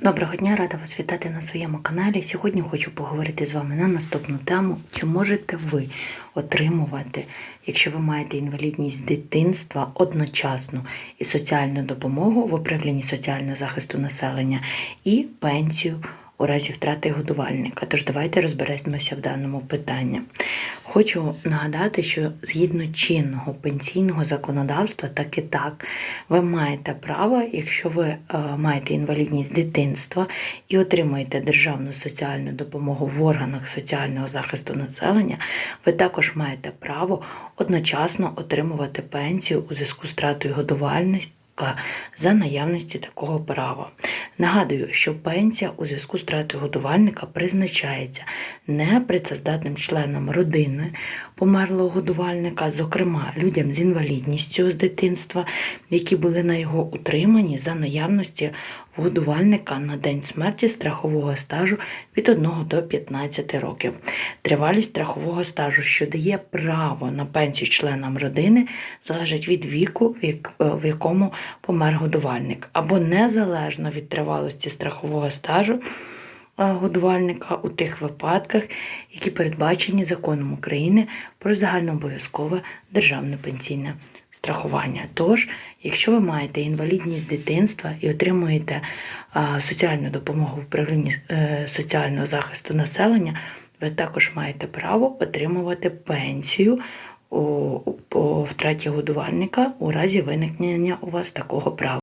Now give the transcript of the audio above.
Доброго дня, рада вас вітати на своєму каналі. Сьогодні хочу поговорити з вами на наступну тему. Чи можете ви отримувати, якщо ви маєте інвалідність дитинства, одночасно і соціальну допомогу в управлінні соціального захисту населення і пенсію у разі втрати годувальника? Тож давайте розберемося в даному питанні. Хочу нагадати, що згідно чинного пенсійного законодавства, так і так, ви маєте право, якщо ви е, маєте інвалідність дитинства і отримуєте державну соціальну допомогу в органах соціального захисту населення, ви також маєте право одночасно отримувати пенсію у зв'язку з втратою годувальника за наявності такого права. Нагадую, що пенсія у зв'язку з втратою годувальника призначається непрацездатним членам родини померлого годувальника, зокрема людям з інвалідністю з дитинства, які були на його утриманні за наявності годувальника на день смерті страхового стажу від 1 до 15 років. Тривалість страхового стажу, що дає право на пенсію членам родини, залежить від віку, в е, в якому помер годувальник, або незалежно від тривалості страхового стажу е, годувальника у тих випадках, які передбачені законом України про загальнообов'язкове державне пенсійне страхування. Тож, якщо ви маєте інвалідність з дитинства і отримуєте соціальну допомогу в управлінні е, соціального захисту населення, ви також маєте право отримувати пенсію по втраті годувальника у разі виникнення у вас такого права.